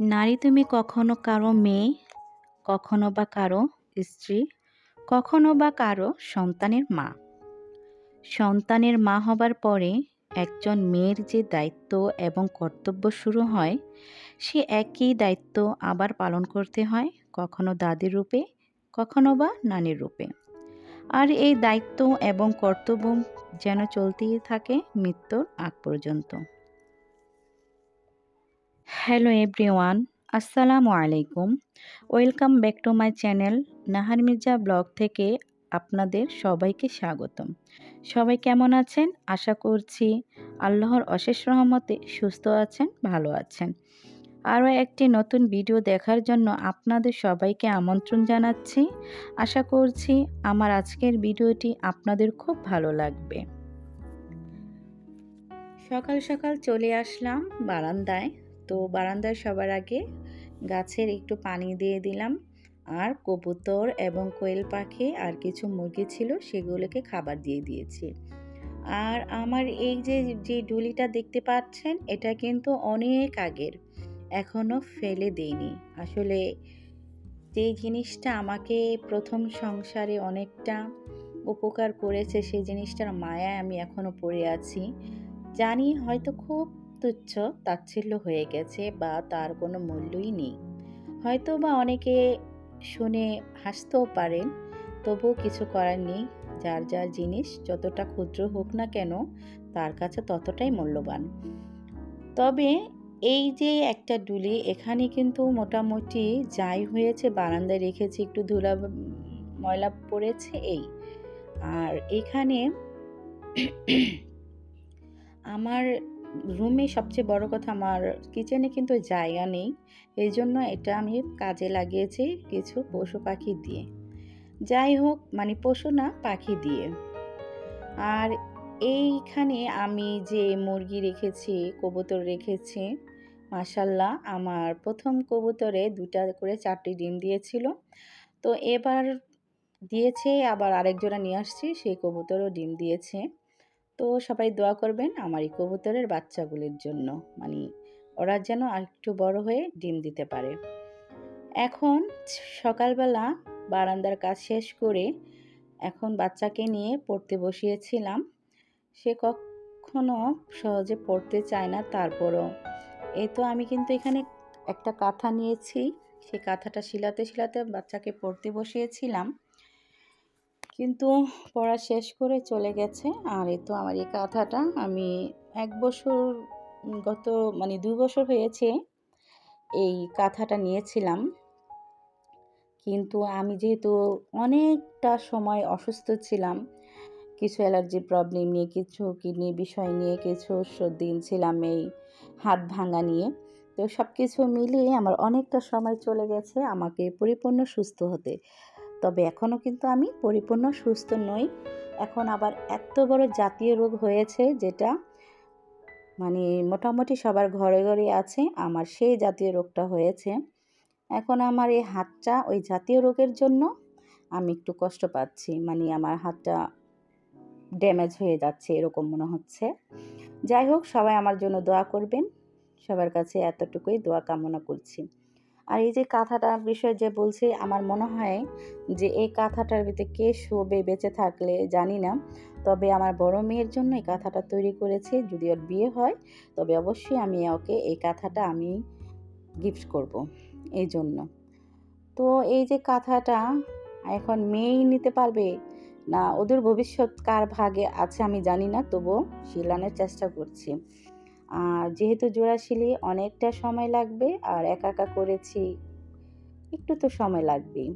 নারী তুমি কখনো কারও মেয়ে, কখনো বা কারও স্ত্রী, কখনো বা কারও সন্তানের মা। সন্তানের মা হবার পরে একজন মেয়ের যে দায়িত্ব এবং কর্তব্য শুরু হয়, সে একই দায়িত্ব আবার পালন করতে হয়। কখনো দাদির রূপে, কখনো বা নানির রূপে। আর এই দায়িত্ব এবং কর্তব্য যেন চলতেই থাকে মৃত্যুর আগ পর্যন্ত। হ্যালো এভরিওয়ান, আসসালামু আলাইকুম। Welcome back to my channel Nahar Mirza blog থেকে আপনাদের সবাইকে স্বাগতম। সবাই কেমন আছেন? আশা করছি আল্লাহর অশেষ রহমতে সুস্থ আছেন, ভালো আছেন। আরও একটি নতুন ভিডিও দেখার জন্য আপনাদের সবাইকে আমন্ত্রণ জানাচ্ছি। আশা করছি আমার আজকের ভিডিওটি আপনাদের খুব ভালো লাগবে। সকাল সকাল চলে আসলাম বারান্দায়। তো বারান্দায় সবার আগে গাছের একটু পানি দিয়ে দিলাম। আর কবুতর এবং কোয়েল পাখি আর কিছু মুরগি ছিল সেগুলোকে খাবার দিয়ে দিয়েছি। আর আমার এই যে যে ডুলিটা দেখতে পাচ্ছেন, এটা কিন্তু অনেক আগের। এখনও ফেলে দেইনি। আসলে যে জিনিসটা আমাকে প্রথম সংসারে অনেকটা উপকার করেছে, সেই জিনিসটার মায়ায় আমি এখনও পড়ে আছি। জানি হয়তো খুব তুচ্ছ, তাচ্ছিল্য হয়ে গেছে বা তার কোনো মূল্যই নেই। হয়তো বা অনেকে শুনে হাসতেও পারেন, তবুও কিছু করার নেই। যার যার জিনিস যতটা ক্ষুদ্র হোক না কেন, তার কাছে ততটাই মূল্যবান। তবে এই যে একটা ডুলি এখানে কিন্তু মোটামুটি যাই হয়েছে, বারান্দায় রেখেছি, একটু ধুলা ময়লা পড়েছে এই। আর এখানে আমার রুমে সবচেয়ে বড় কথা, আমার কিচেনে কিন্তু জায়গা নেই। এই জন্য এটা আমি কাজে লাগিয়েছি কিছু পশু পাখি দিয়ে। যাই হোক মানে পশু না, পাখি দিয়ে। আর এইখানে আমি যে মুরগি রেখেছি, কবুতর রেখেছি মাসাল্লাহ আমার প্রথম কবুতরে দুটা করে চারটি ডিম দিয়েছিল। তো এবার দিয়েছে, আবার আরেকজোড়া নিয়ে আসছি, সেই কবুতরও ডিম দিয়েছে। তো সবাই দোয়া করবেন আমার এই কবুতরের বাচ্চাগুলির জন্য মানে ওরা যেন আরেকটু বড় হয়ে ডিম দিতে পারে। এখন সকালবেলা বারান্দার কাজ শেষ করে এখন বাচ্চাকে নিয়ে পড়তে বসিয়েছিলাম। সে কখনো সহজে পড়তে চায় না, তারপরও এই তো আমি কিন্তু এখানে একটা কাঁথা নিয়েছি। সেই কাঁথাটা শিলাতে শিলাতে বাচ্চাকে পড়তে বসিয়েছিলাম। কিন্তু পড়া শেষ করে চলে গেছে। আর এ তো আমার এই কাঁথাটা আমি এক বছর, গত মানে দুই বছর হয়েছে এই কাঁথাটা নিয়েছিলাম। কিন্তু আমি যেহেতু অনেকটা সময় অসুস্থ ছিলাম কিছু অ্যালার্জি প্রবলেম নিয়ে, কিছু কিডনি বিষয় নিয়ে, কিছু দিন ছিলাম এই হাত ভাঙা নিয়ে। তো সব কিছু মিলিয়ে আমার অনেকটা সময় চলে গেছে আমাকে পরিপূর্ণ সুস্থ হতে। তবে এখনও কিন্তু আমি পরিপূর্ণ সুস্থ নই। এখন আবার এত বড় জাতীয় রোগ হয়েছে যেটা মানে মোটামুটি সবার ঘরে ঘরে আছে, আমার সেই জাতীয় রোগটা হয়েছে। এখন আমার এই হাতটা ওই জাতীয় রোগের জন্য আমি একটু কষ্ট পাচ্ছি। মানে আমার হাতটা ড্যামেজ হয়ে যাচ্ছে, এরকম মনে হচ্ছে। যাই হোক, সবাই আমার জন্য দোয়া করবেন। সবার কাছে এতটুকুই দোয়া কামনা করছি। আর এই যে কাঁথাটার বিষয়ে যে বলছে, আমার মনে হয় যে এই কাঁথাটার ভিতরে কে শোবে, বেঁচে থাকলে জানি না। তবে আমার বড় মেয়ের জন্য এই কাঁথাটা তৈরি করেছি। যদি ওর বিয়ে হয়, তবে অবশ্যই আমি ওকে এই কাঁথাটা আমি গিফট করব এই জন্য। তো এই যে কাঁথাটা, এখন মেয়েই নিতে পারবে? না, ওদের ভবিষ্যৎ কার ভাগে আছে আমি জানি না, তবুও শিলানোর চেষ্টা করছি। আর যেহেতু জোড়াশিলি অনেকটা সময় লাগবে, আর একা একা করেছি, একটু তো সময় লাগবেই।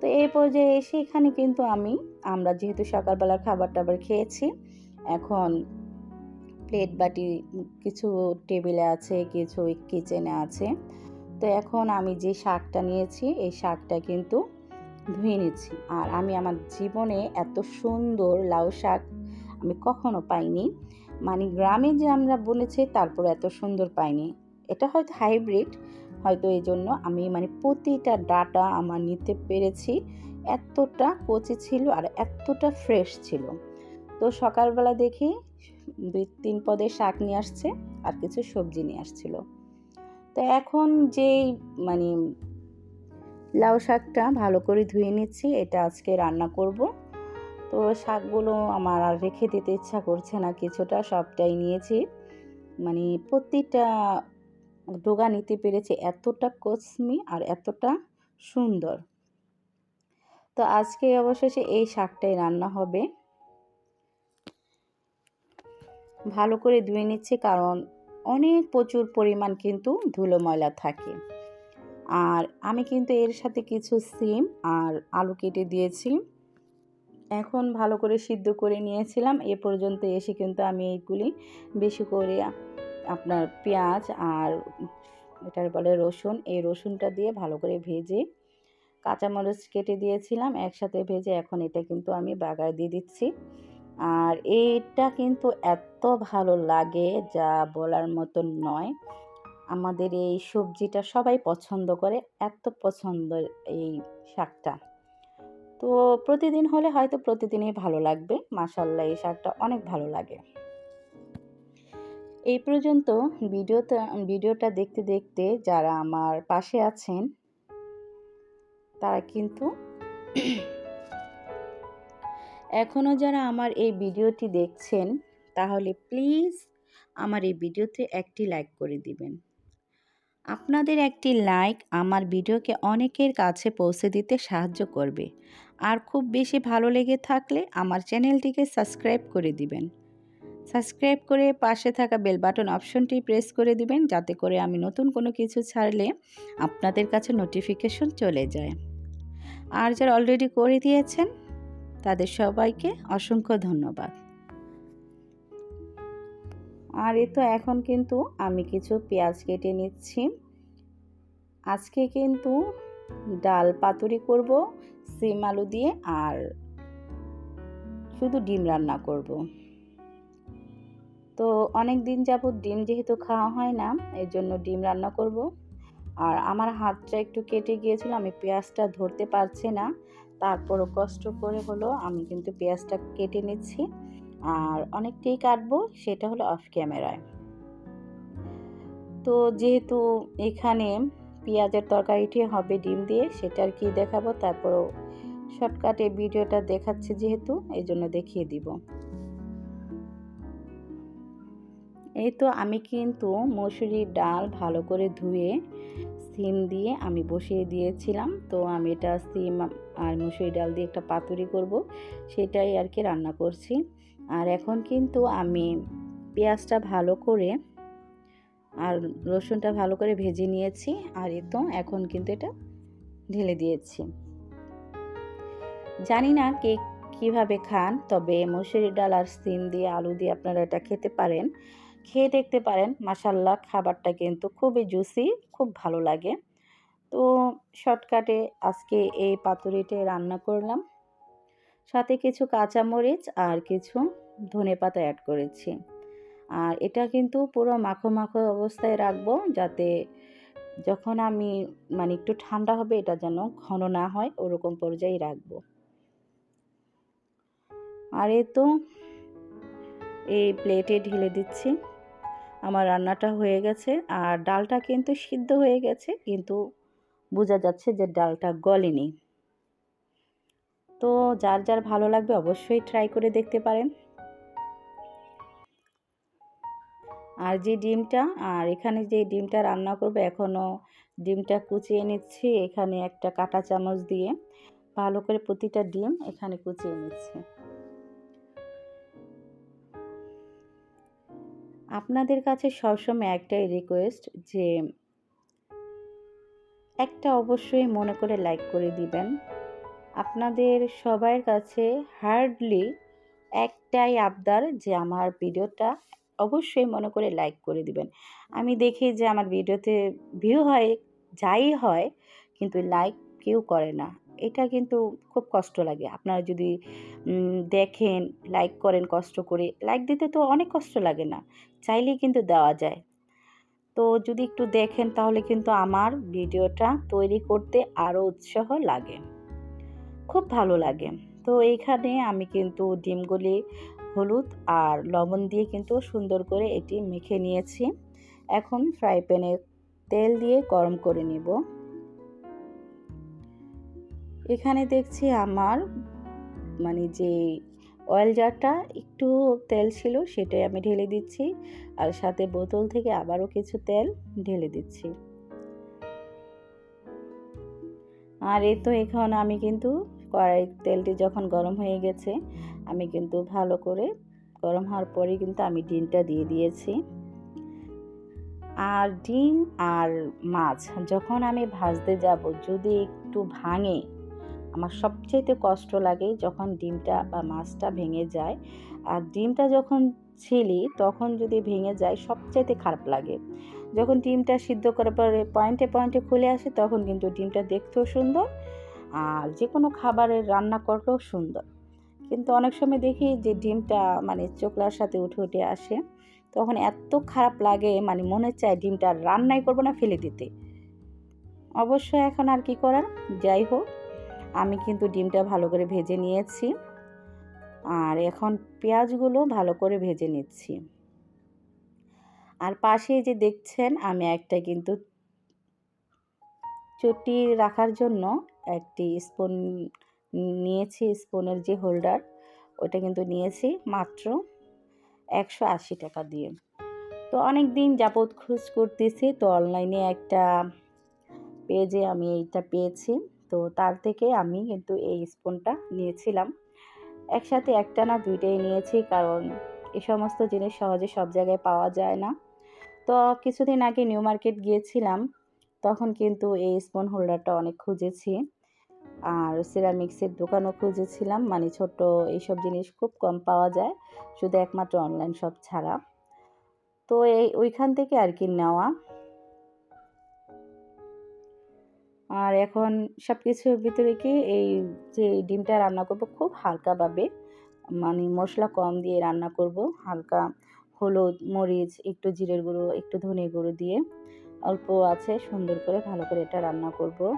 তো এই পর্যায়ে এসে এখানে কিন্তু আমি, আমরা যেহেতু সকালবেলার খাবার টাবার খেয়েছি, এখন প্লেট বাটি, কিছু টেবিলে আছে, কিছু কিচেনে আছে। তো এখন আমি যে শাকটা নিয়েছি, এই শাকটা কিন্তু ধুয়ে নিচ্ছি। আর আমি আমার জীবনে এত সুন্দর লাউ শাক আমি কখনো পাইনি। মানে গ্রামে যে আমরা বলেছি তারপর এত সুন্দর পাইনি। এটা হয়তো হাইব্রিড হয়তো এই জন্য আমি মানে প্রতিটা ডাটা আমার নিতে পেরেছি। এতটা কচি ছিল আর এতটা ফ্রেশ ছিল। তো সকালবেলা দেখি দুই তিন পদে শাক নিয়ে আসছে আর কিছু সবজি নিয়ে আসছিল। তো এখন যেই মানে লাউ শাকটা ভালো করে ধুয়ে নিচ্ছি, এটা আজকে রান্না করব। তো শাকগুলো আমার আর রেখে দিতে ইচ্ছা করছে না, কিছুটা সবটাই নিয়েছি। মানে প্রতিটা ডোগা নিতে পেরেছি এতটা কসমি আর এতটা সুন্দর। তো আজকে অবশেষে এই শাকটাই রান্না হবে। ভালো করে ধুয়ে নিচ্ছি কারণ অনেক প্রচুর পরিমাণ কিন্তু ধুলো ময়লা থাকে। আর আমি কিন্তু এর সাথে কিছু সিম আর আলু কেটে দিয়েছি। এখন ভালো করে সিদ্ধ করে নিয়েছিলাম। এ পর্যন্ত এসে কিন্তু আমি এইগুলি বেশি করে আপনার পেঁয়াজ আর এটার বলে রসুন, এই রসুনটা দিয়ে ভালো করে ভেজে কাঁচামরিচ কেটে দিয়েছিলাম। একসাথে ভেজে এখন এটা কিন্তু আমি বাগার দিয়ে দিচ্ছি। আর এটা কিন্তু এত ভালো লাগে যা বলার মতন নয়। আমাদের এই সবজিটা সবাই পছন্দ করে, এত পছন্দ এই শাকটা। তো প্রতিদিন হলে হয়তো প্রতিদিনই ভালো লাগবে। মাসাল্লাহ এই শাকটা অনেক ভালো লাগে। এই পর্যন্ত ভিডিওটা ভিডিওটা দেখতে দেখতে যারা আমার পাশে আছেন, তারা কিন্তু এখনও যারা আমার এই ভিডিওটি দেখছেন, তাহলে প্লিজ আমার এই ভিডিওতে একটি লাইক করে দিবেন। আপনাদের একটি লাইক আমার ভিডিওকে অনেকের কাছে পৌঁছে দিতে সাহায্য করবে। আর খুব বেশি ভালো লেগে থাকলে আমার চ্যানেলটিকে সাবস্ক্রাইব করে দিবেন। সাবস্ক্রাইব করে পাশে থাকা বেল বাটন অপশনটি প্রেস করে দিবেন যাতে করে আমি নতুন কোনো কিছু ছাড়লে আপনাদের কাছে নোটিফিকেশন চলে যায়। আর যারা অলরেডি করে দিয়েছেন, তাদের সবাইকে অসংখ্য ধন্যবাদ। আর এ তো এখন কিন্তু আমি কিছু পেঁয়াজ কেটে নিচ্ছি। আজকে কিন্তু ডাল পাতুরি করব, সিম আলু দিয়ে আর শুধু ডিম রান্না করব। তো অনেক দিন যাবত ডিম যেহেতু খাওয়া হয় না, এর জন্য ডিম রান্না করব। আর আমার হাতটা একটু কেটে গিয়েছিল, আমি পেঁয়াজটা ধরতে পারছি না। তারপরও কষ্ট করে হলো আমি কিন্তু পেঁয়াজটা কেটে নিচ্ছি। আর অনেকটাই কাটবো, সেটা হলো অফ ক্যামেরায় তো যেহেতু এখানে পেঁয়াজের তরকারিটি হবে ডিম দিয়ে, সেটা আর কি দেখাবো, তারপরও শর্টকাটে ভিডিওটা দেখাচ্ছে যেহেতু, এই জন্য দেখিয়ে দিব। এই তো আমি কিন্তু মসুরির ডাল ভালো করে ধুয়ে, সিম দিয়ে আমি বসিয়ে দিয়েছিলাম। তো আমি এটা সিম আর মুসুরি ডাল দিয়ে একটা পাতুরি করব, সেটাই আর কি রান্না করছি। আর এখন কিন্তু আমি পেঁয়াজটা ভালো করে আর রসুনটা ভালো করে ভেজে নিয়েছি আর এ তো এখন কিন্তু এটা ঢেলে দিয়েছি। জানি না কে কীভাবে খান, তবে মুসুরি ডাল আর সিম দিয়ে আলু দিয়ে আপনারা এটা খেতে পারেন। খেয়ে দেখতে পারেন মাসাল্লাহ খাবারটা কিন্তু খুবই জুসি, খুব ভালো লাগে। তো শর্টকাটে আজকে এই পাতুরিতে রান্না করলাম। সাথে কিছু কাঁচামরিচ আর কিছু ধনে পাতা অ্যাড করেছি। আর এটা কিন্তু পুরো মাখো মাখো অবস্থায় রাখব যাতে যখন আমি মানে একটু ঠান্ডা হবে এটা যেন ঘন না হয়, ওরকম পর্যায়ে রাখব। আর এ তো এই প্লেটে ঢেলে দিচ্ছি। আমার রান্নাটা হয়ে গেছে। আর ডালটা কিন্তু সিদ্ধ হয়ে গেছে, কিন্তু বোঝা যাচ্ছে যে ডালটা গলেনি। তো যার যার ভালো লাগবে অবশ্যই ট্রাই করে দেখতে পারেন। আর যে ডিমটা, আর এখানে যে ডিমটা রান্না করবে, এখনও ডিমটা কুচিয়ে নিচ্ছি। এখানে একটা কাটা চামচ দিয়ে ভালো করে প্রতিটা ডিম এখানে কুচিয়ে নিচ্ছি। আপনাদের কাছে সবসময় একটাই রিকোয়েস্ট যে, একটা অবশ্যই মনে করে লাইক করে দিবেন। আপনাদের সবার কাছে হার্ডলি একটাই আবদার যে আমার ভিডিওটা অবশ্যই মনে করে লাইক করে দিবেন। আমি দেখি যে আমার ভিডিওতে ভিউ হয়, যাই হয়, কিন্তু লাইক কেউ করে না। এটা কিন্তু খুব কষ্ট লাগে। আপনারা যদি দেখেন, লাইক করেন কষ্ট করে, লাইক দিতে তো অনেক কষ্ট লাগে না। চাইলেই কিন্তু দেওয়া যায়। তো যদি একটু দেখেন তাহলে কিন্তু আমার ভিডিওটা তৈরি করতে আরও উৎসাহ লাগে। খুব ভালো লাগে। তো এইখানে আমি কিন্তু ডিমগুলি, হলুদ আর লবণ দিয়ে কিন্তু সুন্দর করে এটি মেখে নিয়েছি। এখন ফ্রাই প্যানে তেল দিয়ে গরম করে নিব। এখানে দেখছি আমার মানে যে অয়েল জারটা একটু তেল ছিল সেটাই আমি ঢেলে দিচ্ছি আর সাথে বোতল থেকে আবারও কিছু তেল ঢেলে দিচ্ছি। আর এই তো এখন আমি কিন্তু কড়াই তেলটি যখন গরম হয়ে গেছে, আমি কিন্তু ভালো করে গরম হওয়ার পরে কিন্তু আমি ডিমটা দিয়ে দিয়েছি। আর ডিম আর মাছ যখন আমি ভাজতে যাব, যদি একটু ভাঙে, আমার সবচেয়ে কষ্ট লাগে যখন ডিমটা বা মাছটা ভেঙে যায়। আর ডিমটা যখন ছিলি, তখন যদি ভেঙে যায়, সবচাইতে খারাপ লাগে। যখন ডিমটা সিদ্ধ করার পরে পয়েন্টে পয়েন্টে খুলে আসে, তখন কিন্তু ডিমটা দেখতেও সুন্দর আর যে কোনো খাবারের রান্না করলেও সুন্দর। কিন্তু অনেক সময় দেখি যে ডিমটা মানে চোখলার সাথে উঠে উঠে আসে, তখন এত খারাপ লাগে মানে মনে চায় ডিমটা রান্নাই করব না ফেলে দিতে। অবশ্য এখন আর কি করার? যাই হোক, আমি কিন্তু ডিমটা ভালো করে ভেজে নিয়েছি। আর এখন পেঁয়াজগুলো ভালো করে ভেজে নিচ্ছি। আর পাশে যে দেখছেন, আমি একটা কিন্তু চটি রাখার জন্য একটি স্পুন নিয়েছি, স্পুনের যে হোল্ডার ওটা কিন্তু নিয়েছি মাত্র একশো আশি টাকা দিয়ে। তো অনেক দিন যাবৎ খোঁজ করতেছি, তো অনলাইনে একটা পেজে আমি এইটা পেয়েছি। তো তার থেকে আমি কিন্তু এই স্পুনটা নিয়েছিলাম। একসাথে একটা না দুইটাই নিয়েছি, কারণ এ সমস্ত জিনিস সহজে সব জায়গায় পাওয়া যায় না। তো কিছুদিন আগে নিউ মার্কেট গিয়েছিলাম তখন কিন্তু এই স্পুন হোল্ডারটা অনেক খুঁজেছি। আর সিরামিক্সের দোকানও খুঁজেছিলাম। মানে ছোট এইসব জিনিস খুব কম পাওয়া যায়। শুধু একমাত্র অনলাইন শপ ছাড়া। তো এই ওইখান থেকে আর কি নেওয়া। আর এখন সব কিছুর ভিতরে কি এই যে ডিমটা রান্না করব খুব হালকাভাবে। মানে মশলা কম দিয়ে রান্না করব। হালকা হলুদ, মরিচ, একটু জিরের গুঁড়ো, একটু ধনে গুঁড়ো দিয়ে। অল্প আছে, সুন্দর করে ভালো করে এটা রান্না করব।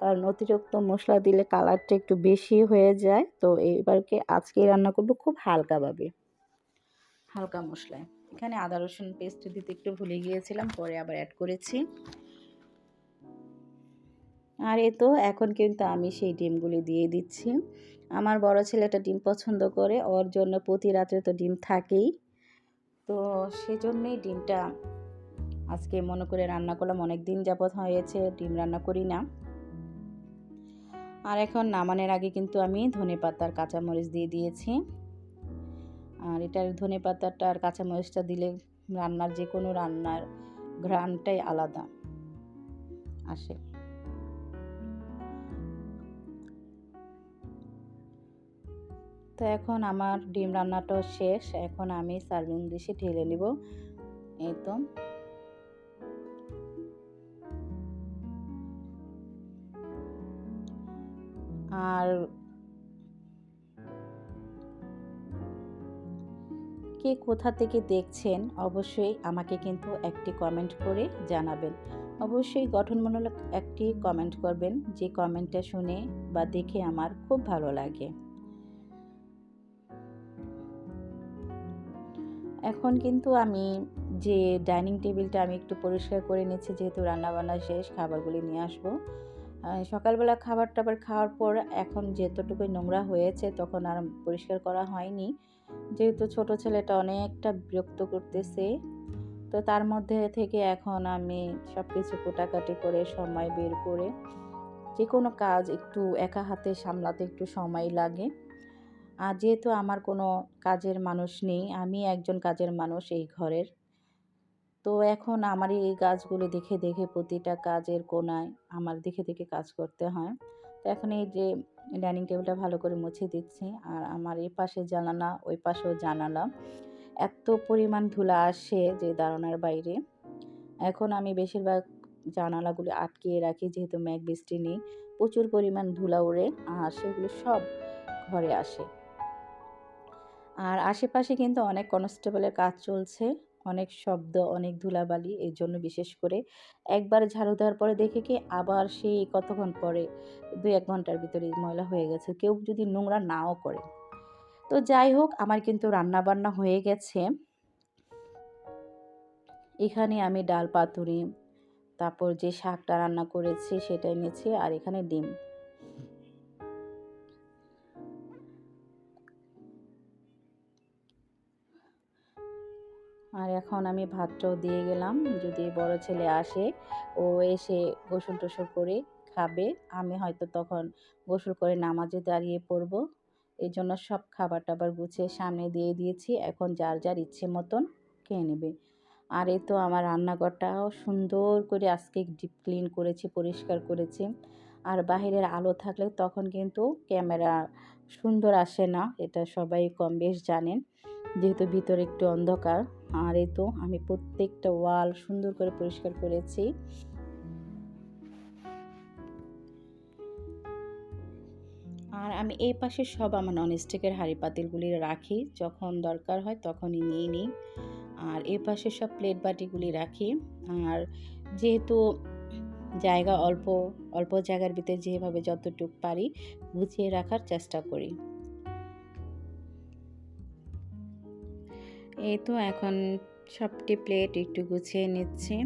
কারণ অতিরিক্ত মশলা দিলে কালারটা একটু বেশি হয়ে যায়। তো এইবারকে আজকে রান্না করব খুব হালকাভাবে। হালকা মশলায়। এখানে আদা, রসুন পেস্ট দিতে একটু ভুলে গিয়েছিলাম, পরে আবার অ্যাড করেছি। আর এ তো এখন কিন্তু আমি সেই ডিমগুলি দিয়ে দিচ্ছি। আমার বড় ছেলেটা ডিম পছন্দ করে, ওর জন্য প্রতি রাত্রে তো ডিম থাকেই। তো সেজন্যই ডিমটা আজকে মনে করে রান্না করলাম অনেক দিন যাবৎ হয়েছে, ডিম রান্না করি না। আর এখন নামানোর আগে কিন্তু আমি ধনে পাতার কাঁচামরিচ দিয়ে দিয়েছি। আর এটার ধনে পাতাটা আর কাঁচামরিচটা দিলে রান্নার যে কোনো রান্নার ঘ্রাণটাই আলাদা। আসে। তো এখন আমার ডিম রান্নাটাও শেষ, এখন আমি সার্ভিং ডিশে ঢেলে নিব। এই তো। আর কে কোথা থেকে দেখছেন, অবশ্যই আমাকে কিন্তু একটি কমেন্ট করে জানাবেন। অবশ্যই গঠনমূলক একটি কমেন্ট করবেন, যে কমেন্টটা শুনে বা দেখে আমার খুব ভালো লাগে। এখন কিন্তু আমি যে ডাইনিং টেবিলটা আমি একটু পরিষ্কার করে নিচ্ছি, যেহেতু রান্নাবান্না শেষ, খাবারগুলি নিয়ে আসব। সকালবেলা খাবার টাবার খাওয়ার পর এখন যেতটুকুই নোংরা হয়েছে তখন আর পরিষ্কার করা হয়নি। যেহেতু ছোট ছেলেটা অনেকটা বিরক্ত করতেছে, তো তার মধ্যে থেকে এখন আমি সব কিছু কোটাকাটি করে সময় বের করে যে কোনো কাজ একটু একা হাতে সামলাতে একটু সময় লাগে। আর যেহেতু আমার কোনো কাজের মানুষ নেই, আমি একজন কাজের মানুষ এই ঘরের। তো এখন আমার এই গাছগুলো দেখে দেখে প্রতিটা কাজের কোনায় আমার দেখে দেখে কাজ করতে হয়। তো এখন এই যে ডাইনিং টেবিলটা ভালো করে মুছে দিচ্ছি আর আমার এই পাশে জানালা, ওই পাশেও জানালা। এত পরিমাণ ধুলা আসে যে দাঁড়ানোর বাইরে। এখন আমি বেশিরভাগ জানালাগুলো আটকিয়ে রাখি যেহেতু মেঘ বৃষ্টি নেই। প্রচুর পরিমাণ ধুলা ওড়ে আর সেগুলো সব ঘরে আসে। আর আশেপাশে কিন্তু অনেক কনস্টেবলের কাজ চলছে। অনেক শব্দ, অনেক ধুলাবালি এর জন্য বিশেষ করে একবার ঝাড়ু দেওয়ার পরে দেখে কি আবার সেই কতক্ষণ পরে দুই এক ঘণ্টার ভিতরে ময়লা হয়ে গেছে। কেউ যদি নোংরা নাও করে। তো যাই হোক, আমার কিন্তু রান্না বান্না হয়ে গেছে। এখানে আমি ডাল পাতুরি, তারপর যে শাকটা রান্না করেছি সেটা এনেছি আর এখানে ডিম। এখন আমি ভাতটাও দিয়ে গেলাম। যদি বড় ছেলে আসে, ও এসে গোসল টোসল করে খাবে। আমি হয়তো তখন গোসল করে নামাজে দাঁড়িয়ে পড়ব। এই জন্য সব খাবার টাবার গুছিয়ে সামনে দিয়ে দিয়েছি। এখন যার যার ইচ্ছে মতন খেয়ে নেবে। আর এই তো আমার রান্নাঘরটাও সুন্দর করে আজকে ডিপ ক্লিন করেছি, পরিষ্কার করেছি। আর বাহিরের আলো থাকলে তখন কিন্তু ক্যামেরা সুন্দর আসে না, এটা সবাই কম বেশ জানেন। যেহেতু ভিতরে একটু অন্ধকার, আর এই তো আমি প্রত্যেকটা ওয়াল সুন্দর করে পরিষ্কার করেছি। আর আমি এই পাশে সব আমার ননস্টিকের হাঁড়ি পাতিলগুলি রাখি, যখন দরকার হয় তখনই নিয়ে নিই। আর এই পাশে সব প্লেট বাটিগুলি রাখি। আর যেহেতু জায়গা অল্প অল্প জায়গার ভিতরে যেভাবে যতটুক পারি গুছিয়ে রাখার চেষ্টা করি। এই তো এখন সবটি প্লেট একটু গুছিয়ে নিচ্ছি।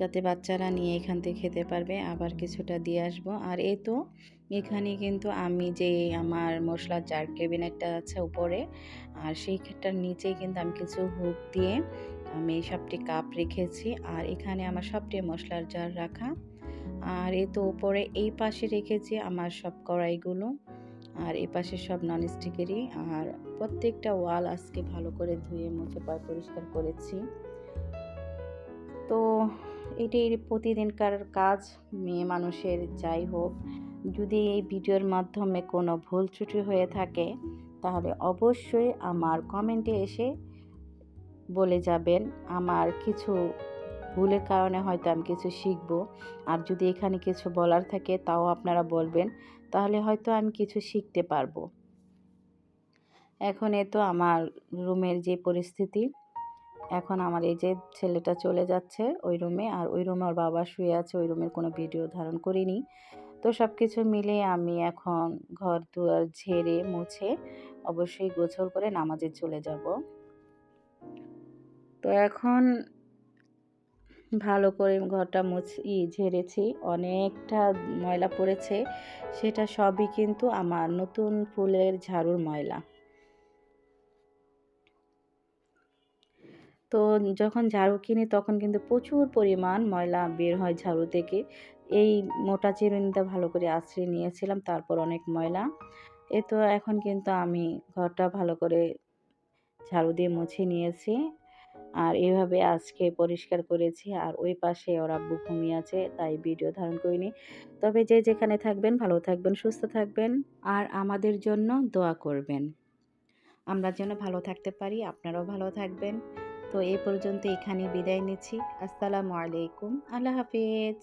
যাতে বাচ্চারা নিয়ে এখান থেকে খেতে পারবে, আবার কিছুটা দিয়ে আসব। আর এই তো এখানে কিন্তু আমি যে আমার মশলার জার ক্যাবিনেটটা আছে উপরে, আর সেই ক্ষেতটার নিচেই কিন্তু আমি কিছু হুক দিয়ে আমি সবটি কাপ রেখেছি। আর এখানে আমার সবটি মশলার জার রাখা। আর এ তো উপরে এই পাশে রেখেছি আমার সব কড়াইগুলো। আর এই পাশে সব ননস্টিকেরই আর প্রত্যেকটা ওয়াল আজকে ভালো করে ধুয়ে, মুছে পরিষ্কার করেছি। তো এটাই প্রতিদিনকার কাজ, মেয়ে মানুষের যাই হোক। যদি এই ভিডিওর মাধ্যমে কোনো ভুল ত্রুটি হয়ে থাকে, তাহলে অবশ্যই আমার কমেন্টে এসে বলে যাবেন, আমার কিছু ভুলের কারণে হয়তো আমি কিছু শিখব। আর যদি এখানে কিছু বলার থাকে, তাও আপনারা বলবেন, তাহলে হয়তো আমি কিছু শিখতে পারব। এখন এ তো আমার রুমের যে পরিস্থিতি। এখন আমার এই যে ছেলেটা চলে যাচ্ছে ওই রুমে, আর ওই রুমে ওর বাবা শুয়ে আছে, ওই রুমের কোনো ভিডিও ধারণ করিনি। তো সব কিছু মিলে আমি এখন ঘর দুয়ার ঝেড়ে মুছে অবশ্যই গোছল করে নামাজে চলে যাব। তো এখন ভালো করে ঘরটা মুছি, ঝেড়েছি। অনেকটা ময়লা পড়েছে, সেটা সবই কিন্তু আমার নতুন ফুলের ঝাড়ুর ময়লা। তো যখন ঝাড়ু কিনি তখন কিন্তু প্রচুর পরিমাণ ময়লা বের হয় ঝাড়ু থেকে। এই মোটা চিরুনিটা ভালো করে আশ্রয় নিয়েছিলাম, তারপর অনেক ময়লা। এ তো এখন কিন্তু আমি ঘরটা ভালো করে ঝাড়ু দিয়ে মুছে নিয়েছি আর এভাবে আজকে পরিষ্কার করেছি আর ওই পাশে ওর আব্বু আছে, তাই ভিডিও ধারণ করিনি। তবে যে যেখানে থাকবেন, ভালো থাকবেন, সুস্থ থাকবেন আর আমাদের জন্য দোয়া করবেন। আমরা যেন ভালো থাকতে পারি, আপনারাও ভালো থাকবেন। তো এ পর্যন্ত এখানে বিদায় নিচ্ছি। আসসালামু আলাইকুম। আল্লাহ হাফিজ।